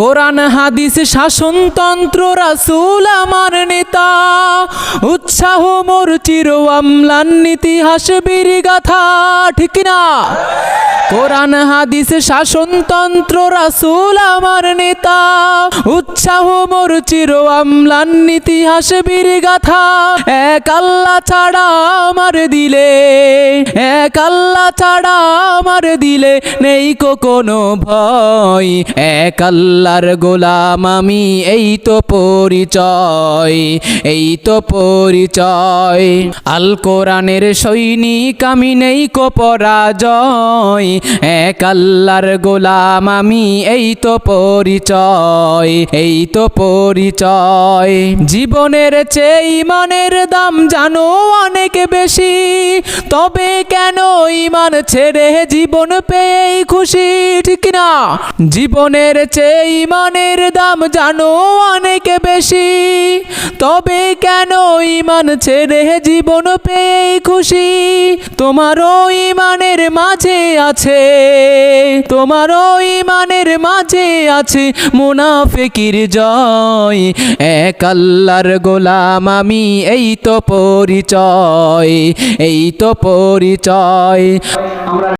কোরআন, হাদিস, শাসনতন্ত্র, রাসুল আমার নেতা। উৎসাহ মোর চির আমলান, ইতিহাস বীর গাথা ঠিক না কোরআন, হাদিস, শাসনতন্ত্র, রাসূল আমার নেতা। উৎসাহ, মোর চির আমলান ইতিহাস বীর গাথা। এক আল্লাহ ছাড়া আমার দিলে, এক আল্লাহ ছাড়া আমার দিলে নেই কো কোনো ভয়। এক আল্লাহর গোলাম আমি, এই তো পরিচয়, এই তো পরিচয়। আল কোরআনের সৈনিক আমি, নেই কো পরাজয়। এক আল্লাহর গোলাম, আমি এই তো পরিচয়, এই তো পরিচয়। জীবনের চেয়ে ইমানের দাম জানো অনেক বেশি, তবে কেন ইমান ছেড়ে জীবন পেয়েই খুশি, ঠিক না জীবনের চেয়ে ইমানের দাম জানো অনেক বেশি, তবে কেন ইমান ছেড়ে জীবন পেয়েই খুশি? তোমারও ইমানের মাঝে আছে, তোমার ইমানের মাঝে আছে মুনাফিকির জয়। এক আল্লাহর গোলাম আমি, এই তো পরিচয়, এই তো পরিচয়।